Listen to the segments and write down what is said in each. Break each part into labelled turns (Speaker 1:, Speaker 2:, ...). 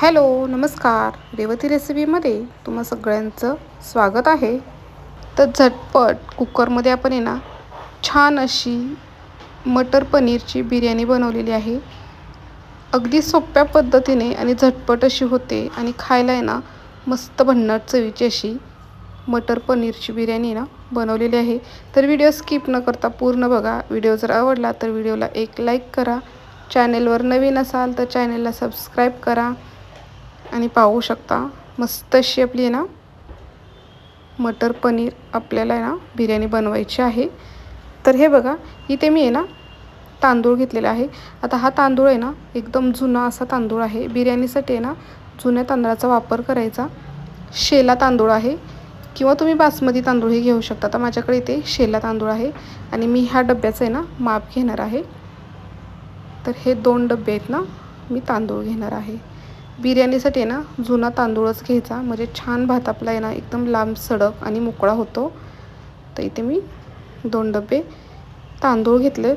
Speaker 1: Hello नमस्कार. रेवती रेसिपीमध्ये तुम्हा सगळ्यांचं स्वागत आहे. तर झटपट कुकरमध्ये आपण आहे ना छान अशी मटर पनीरची बिर्याणी बनवलेली आहे. अगदी सोप्या पद्धतीने आणि झटपट अशी होते आणि खायला आहे ना मस्त भन्नाट चवीची अशी मटर पनीरची बिर्याणी ना बनवलेली आहे. तर व्हिडिओ स्किप न करता पूर्ण बघा. व्हिडिओ जर आवडला तर व्हिडिओला एक लाईक करा. चॅनेलवर नवीन असाल तर चॅनेलला सबस्क्राईब करा. आणि पाहू शकता मस्त अशी आपली आहे ना मटर पनीर आपल्याला आहे ना बिर्याणी बनवायची आहे. तर हे बघा इथे मी आहे ना तांदूळ घेतलेला आहे. आता हा तांदूळ आहे ना एकदम जुना असा तांदूळ आहे. बिर्याणीसाठी आहे ना जुन्या तांदळाचा वापर करायचा. शेला तांदूळ आहे. किंवा तुम्ही बासमती तांदूळही घेऊ शकता. तर माझ्याकडे इथे शेला तांदूळ आहे. आणि मी ह्या डब्याचं आहे ना माप घेणार आहे. तर हे दोन डबे आहेत ना मी तांदूळ घेणार आहे. बिर्याणीसाठी ना जुना तांदूळच घ्यायचा. म्हणजे छान भात आपला आहे ना एकदम लांब सडक आणि मोकळा होतो. तर इथे मी दोन डबे तांदूळ घेतले.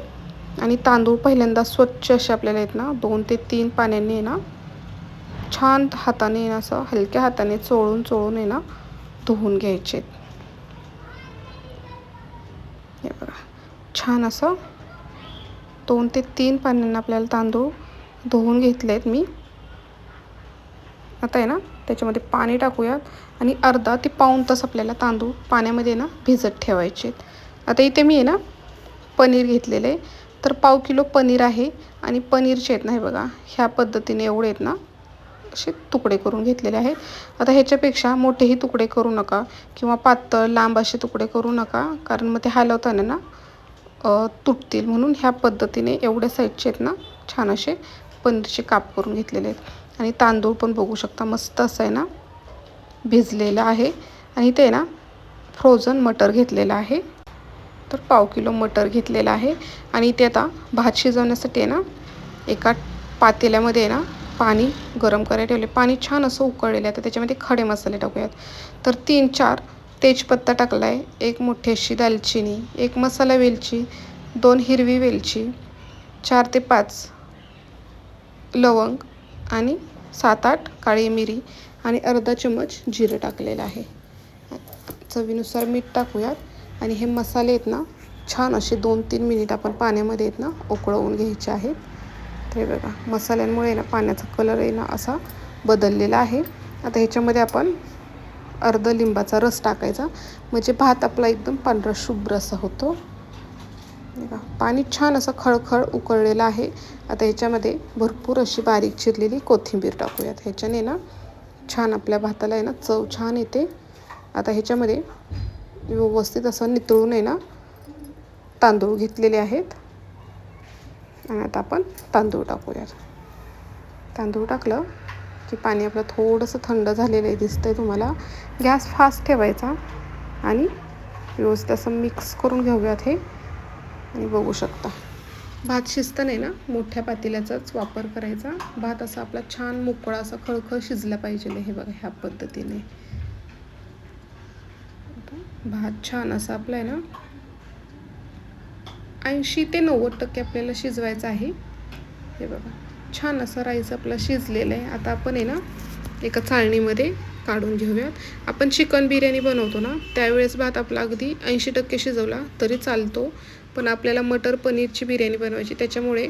Speaker 1: आणि तांदूळ पहिल्यांदा स्वच्छ असे आपल्याला आहेत ना दोन ते तीन पाण्याने ना छान हाताने असं हलक्या हाताने चोळून चोळून आहे ना धुवून घ्यायचे हे बघा. छान असं दोन ते तीन पाण्याने आपल्याला तांदूळ धुवून घेतले आहेत मी. आता आहे ना त्याच्यामध्ये पाणी टाकूयात आणि अर्धा ते पाऊण तास आपल्याला तांदूळ पाण्यामध्ये ना भिजत ठेवायचे आता इथे मी आहे ना पनीर घेतलेलं आहे. तर पाव किलो पनीर आहे आणि पनीरचे आहेत ना हे बघा ह्या पद्धतीने एवढे आहेत ना असे तुकडे करून घेतलेले आहेत. आता ह्याच्यापेक्षा मोठेही तुकडे करू नका किंवा पातळ लांब असे तुकडे करू नका कारण मग ते हलवताना ना तुटतील म्हणून ह्या पद्धतीने एवढ्या साईजचे आहेत ना छान असे पनीरचे काप करून घेतलेले आहेत. आणि तांदूळ पण बघू शकता मस्त असं आहे ना भिजलेलं आहे. आणि ते ना फ्रोझन मटर घेतलेलं आहे. तर पाव किलो मटर घेतलेलं आहे. आणि ते आता भात शिजवण्यासाठी आहे ना एका पातेल्यामध्ये ना पाणी गरम करायला ठेवले. पाणी छान असं उकळलेलं आहे. तर त्याच्यामध्ये खडे मसाले टाकूयात. तर तीन चार तेजपत्ता टाकला आहे एक मोठीशी दालचिनी एक मसाला वेलची दोन हिरवी वेलची चार ते पाच लवंग आणि सात आठ काळी मिरी आणि अर्धा चम्मच जिरं टाकलेलं आहे. चवीनुसार मीठ टाकूयात. आणि हे मसाले आहेत ना छान असे दोन तीन मिनिट आपण पाण्यामध्ये आहेत ना उकळवून घ्यायचे आहेत. ते बघा मसाल्यांमुळे ना पाण्याचा कलर आहे ना असा बदललेला आहे. आता ह्याच्यामध्ये आपण अर्ध लिंबाचा रस टाकायचा. म्हणजे भात आपला एकदम पांढरा शुभ्र असा होतो. पाणी छान असं खळखळ उकळलेलं आहे. आता ह्याच्यामध्ये भरपूर अशी बारीक चिरलेली कोथिंबीर टाकूयात. ह्याच्याने ना छान आपल्या भाताला आहे ना चव छान येते. आता ह्याच्यामध्ये व्यवस्थित असं नितळून आहे ना तांदूळ घेतलेले आहेत. आणि आता आपण तांदूळ टाकूयात. तांदूळ टाकलं की पाणी आपलं थोडंसं थंड झालेलं आहे दिसतं आहे तुम्हाला. गॅस फास्ट ठेवायचा आणि व्यवस्थित असं मिक्स करून घेऊयात हे. आणि बघू शकता. भात शिजताना ना मोठ्या पातेल्याचाच वापर करायचा. भात असा आपला छान मोकळा असा खळखळ शिजला पाहिजे हे बघा ह्या पद्धतीने. भात छान असा आपला आहे ना ऐंशी ते नव्वद टक्के आपल्याला शिजवायचं आहे. हे बघा छान असा राईस आपला शिजलेला आहे. आता आपण आहे ना एका चाळणीमध्ये काढून घेऊयात. आपण चिकन बिर्याणी बनवतो ना त्यावेळेस भात आपला अगदी ऐंशी टक्के शिजवला तरी चालतो. पण आपल्याला मटर पनीरची बिर्याणी बनवायची त्याच्यामुळे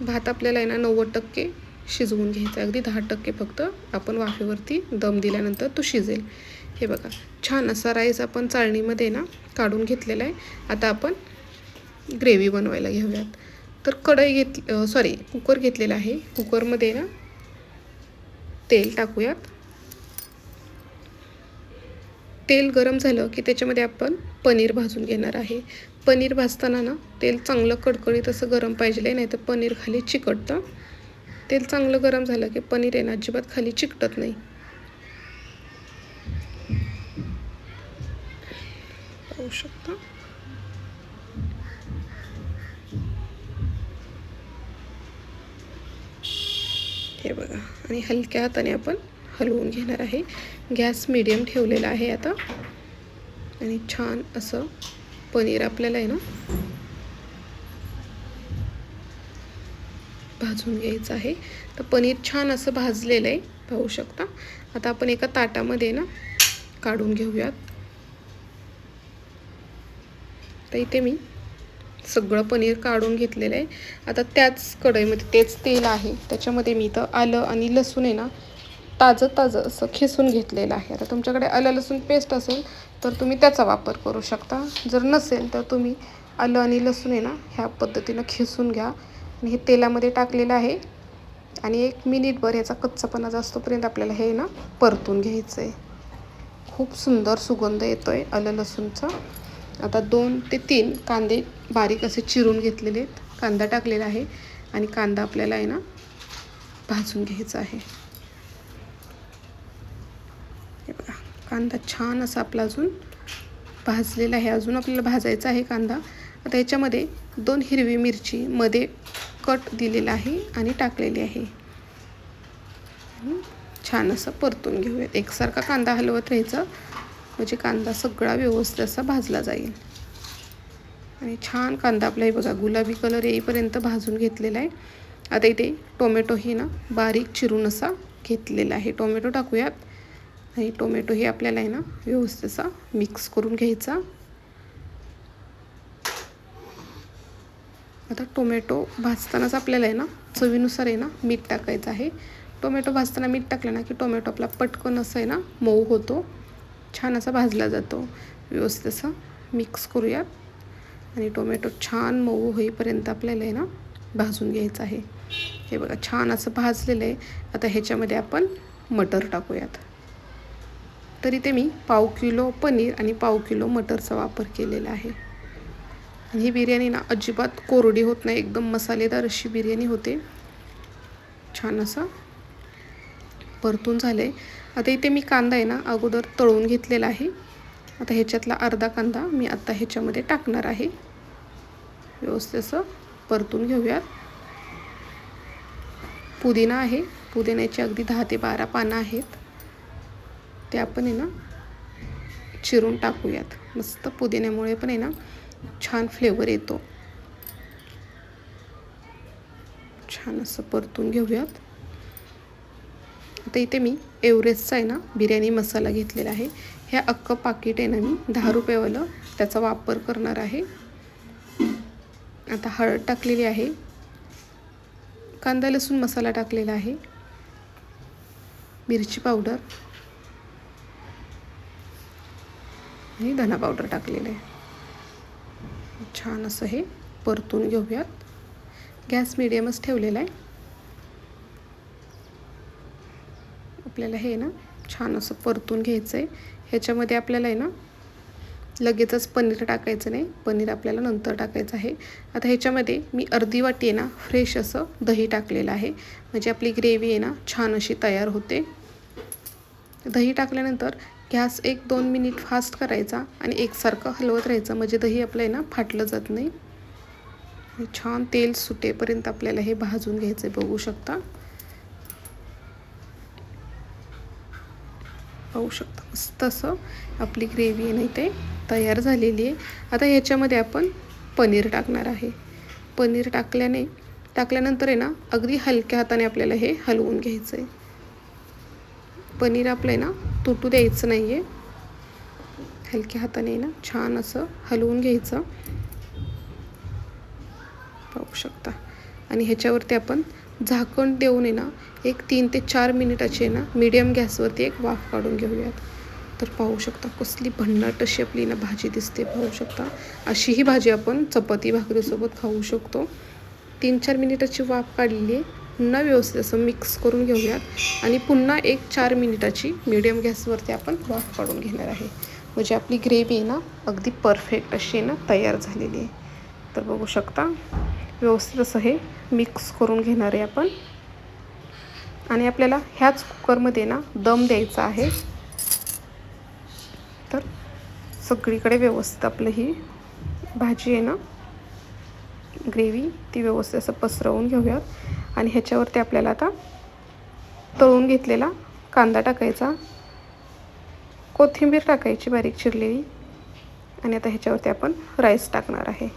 Speaker 1: भात आपल्याला आहे ना नव्वद टक्के शिजवून घ्यायचा अगदी दहा टक्के फक्त आपण वाफेवरती दम दिल्यानंतर तो शिजेल. हे बघा छान असा राईस आपण चाळणीमध्ये ना काढून घेतलेला आहे. आता आपण ग्रेव्ही बनवायला घेऊयात तर कढई घेत सॉरी कुकर घेतलेला आहे. कुकरमध्ये ना तेल टाकूयात. तेल गरम झालं की त्याच्यामध्ये आपण पनीर भाजून घेणार आहे. पनीर भाजताना ना तेल चांगलं कडकडीत असं गरम पाहिजे नाही तर पनीर खाली चिकटतं. तेल चांगलं गरम झालं की पनीर आहे ना अजिबात खाली चिकटत नाही. पाहू शकता? हे बघा आणि हलक्या हाताने आपण हलवून घेणार आहे. गॅस मिडियम ठेवलेला आहे आता. आणि छान असं पनीर आपल्याला आहे ना? भाजून घ्यायचं आहे. तर पनीर छान असं भाजलेलं आहे पाहू शकता. आता आपण एका ताटामध्ये ना काढून घेऊयात. तर इथे मी सगळं पनीर काढून घेतलेलं आहे. आता त्याच कढईमध्ये तेच तेल आहे. त्याच्यामध्ये मी इथं आलं आणि लसूण आहे ना ताजं ताजं असं खेसून घेतलेलं आहे. आता तुमच्याकडे आलं लसूण पेस्ट असेल तर तुम्ही त्याचा वापर करू शकता. जर नसेल तर तुम्ही आलं आणि लसूण आहे ना ह्या पद्धतीनं खिसून घ्या. आणि हे तेलामध्ये टाकलेलं आहे. आणि एक मिनिटभर ह्याचा कच्चापणा जास्तपर्यंत आपल्याला हे ना परतून घ्यायचं आहे खूप सुंदर सुगंध येतो आहे आलं लसूणचा. आता दोन ते तीन कांदे बारीक असे चिरून घेतलेले आहेत. कांदा टाकलेला आहे. आणि कांदा आपल्याला आहे ना भाजून घ्यायचा आहे हे बघा कांदा छान असा आपला अजून भाजलेला आहे. अजून आपल्याला भाजायचा आहे कांदा. आता याच्यामध्ये दोन हिरवी मिरची मध्ये कट दिलेला आहे आणि टाकलेली आहे. छान असं परतून घेऊयात. एकसारखा कांदा हलवत राहायचा. म्हणजे कांदा सगळा व्यवस्थित असा भाजला जाईल. आणि छान कांदा आपला हे बघा गुलाबी कलर येईपर्यंत भाजून घेतलेला आहे. आता इथे टोमॅटो हे ना बारीक चिरून असा घेतलेला आहे. टोमॅटो टाकूयात. आणि टोमॅटो हे आपल्याला आहे ना व्यवस्थित असा मिक्स करून घ्यायचा. आता टोमॅटो भाजतानाच आपल्याला आहे ना चवीनुसार आहे ना मीठ टाकायचं आहे. टोमॅटो भाजताना मीठ टाकलं ना की टोमॅटो आपला पटकन असं आहे ना मऊ होतो. छान असा भाजला जातो. व्यवस्थित असं मिक्स करूयात. आणि टोमॅटो छान मऊ होईपर्यंत आपल्याला आहे ना भाजून घ्यायचं आहे. हे बघा छान असं भाजलेलं आहे. आता ह्याच्यामध्ये आपण मटर टाकूयात. तरी ते मी पाव किलो पनीर आणि पाव किलो मटरचा वापर केलेला आहे. आणि ही बिर्याणी ना अजिबात कोरडी होत नाही एकदम मसालेदार अशी बिर्याणी होते. छान असं परतून झालं आहे आता इथे मी कांदा आहे ना अगोदर तळून घेतलेला आहे. आता ह्याच्यातला अर्धा कांदा मी आत्ता ह्याच्यामध्ये टाकणार आहे. व्यवस्थित असं परतून घेऊयात. पुदिना आहे. पुदिन्याची अगदी दहा ते बारा पानं आहेत. ते आपण आहे ना चिरून टाकूयात. मस्त पुदिन्यामुळे पण आहे ना छान फ्लेवर येतो. छान असं परतून घेऊयात. आता इथे मी एव्हरेस्टचा आहे ना बिर्याणी मसाला घेतलेला आहे. ह्या अख्खं पाकिट आहे ना मी दहा रुपयेवालं त्याचा वापर करणार आहे. आता हळद टाकलेली आहे. कांदा लसूण मसाला टाकलेला आहे. मिरची पावडर. आणि धना पावडर टाकलेलं आहे. छान असं हे परतून घेऊयात. गॅस मिडियमच ठेवलेला आहे. आपल्याला हे ना छान असं परतून घ्यायचं आहे ह्याच्यामध्ये आपल्याला आहे ना लगेचच पनीर टाकायचं नाही. पनीर आपल्याला नंतर टाकायचं आहे. आता ह्याच्यामध्ये मी अर्धी वाटी आहे ना फ्रेश असं दही टाकलेलं आहे. म्हणजे आपली ग्रेव्ही आहे ना छान अशी तयार होते. दही टाकल्यानंतर गॅस एक दोन मिनिट फास्ट करायचा आणि एकसारखं हलवत राहायचं. म्हणजे दही आपलं आहे ना फाटलं जात नाही. छान तेल सुटेपर्यंत आपल्याला हे भाजून घ्यायचं आहे बघू शकता. पाहू शकता मस्त असं आपली ग्रेव्ही नाही ते तयार झालेली आहे. आता ह्याच्यामध्ये आपण पनीर टाकणार आहे. पनीर टाकल्याने टाकल्यानंतर आहे ना अगदी हलक्या हाताने आपल्याला हे हलवून घ्यायचं आहे पनीर आपलं आहे ना तुटू द्यायचं नाही आहे हलक्या हाताने ना छान असं हलवून घ्यायचं. पाहू शकता. आणि ह्याच्यावरती आपण झाकण देऊन आहे ना एक तीन ते चार मिनिटाची ना मीडियम गॅसवरती एक वाफ काढून घेऊयात. तर पाहू शकता कसली भन्नाट अशी आपली ना भाजी दिसते पाहू शकता. अशी ही भाजी आपण चपाती भाकरीसोबत खाऊ शकतो. तीन चार मिनिटाची वाफ काढलेली आहे. पुन्हा व्यवस्थित असं मिक्स करून घेऊयात. आणि पुन्हा एक चार मिनिटाची मीडियम गॅसवरती आपण वाफ काढून घेणार आहे. म्हणजे आपली ग्रेव्ही ना अगदी परफेक्ट अशी ना तयार झालेली आहे. तर बघू शकता व्यवस्थित असं हे मिक्स करून घेणार आहे आपण. आणि आपल्याला ह्याच कुकरमध्ये ना दम द्यायचा आहे. तर सगळीकडे व्यवस्थित आपलं ही भाजी आहे ना ग्रेव्ही ती व्यवस्थित असं पसरवून घेऊयात. आणि ह्याच्यावरती आपल्याला आता तळून घेतलेला कांदा टाकायचा. कोथिंबीर टाकायची बारीक चिरलेली. आणि आता ह्याच्यावरती आपण राईस टाकणार आहे.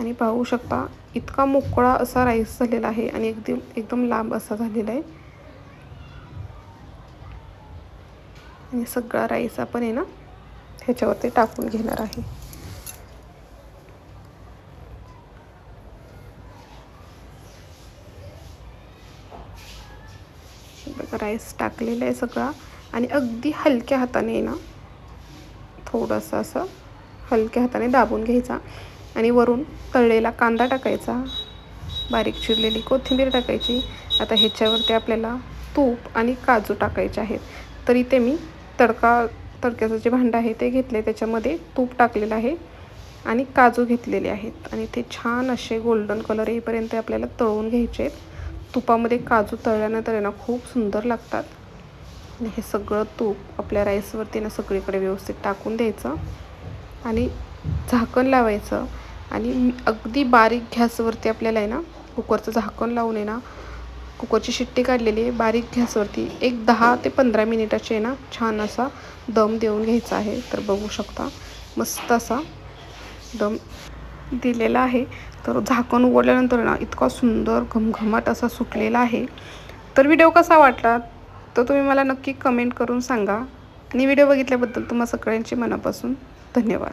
Speaker 1: आणि पाहू शकता इतका मोकळा असा राईस झालेला आहे आणि एकदम एकदम लांब असा झालेला आहे. आणि सगळा राईस आपण आहे ना ह्याच्यावरती टाकून घेणार आहे बघा राईस टाकलेला आहे सगळा. आणि अगदी हलक्या हाताने आहे ना थोडंसं असं हलक्या हाताने दाबून घ्यायचा. आणि वरून तळलेला कांदा टाकायचा. बारीक चिरलेली कोथिंबीर टाकायची. आता ह्याच्यावरती आपल्याला तूप आणि काजू टाकायचे आहेत. तर इथे मी तडका तडक्याचं जे भांडं आहे ते घेतले. त्याच्यामध्ये तूप टाकलेलं आहे आणि काजू घेतलेले आहेत. आणि ते छान असे गोल्डन कलर येईपर्यंत आपल्याला तळून घ्यायचे आहेत. तुपामध्ये काजू तळल्यानंतर आहे ना खूप सुंदर लागतात. आणि हे सगळं तूप आपल्या राईसवरती ना सगळीकडे व्यवस्थित टाकून द्यायचं आणि झाकण लावायचं. आणि अगदी बारीक गॅसवरती आपल्याला आहे ना कुकरचं झाकण लावून आहे ना कुकरची शिट्टी काढलेली आहे. बारीक गॅसवरती एक दहा ते पंधरा मिनिटाचे आहे ना छान असा दम देऊन घ्यायचा आहे. तर बघू शकता मस्त असा दम दिलेला आहे. तर झाकण उघडल्यानंतर ना इतका सुंदर घमघमाट असा सुटलेला आहे. तर व्हिडिओ कसा वाटला? तर तुम्ही मला नक्की कमेंट करून सांगा. आणि व्हिडिओ बघितल्याबद्दल तुम्हा सगळ्यांचे मनापासून धन्यवाद.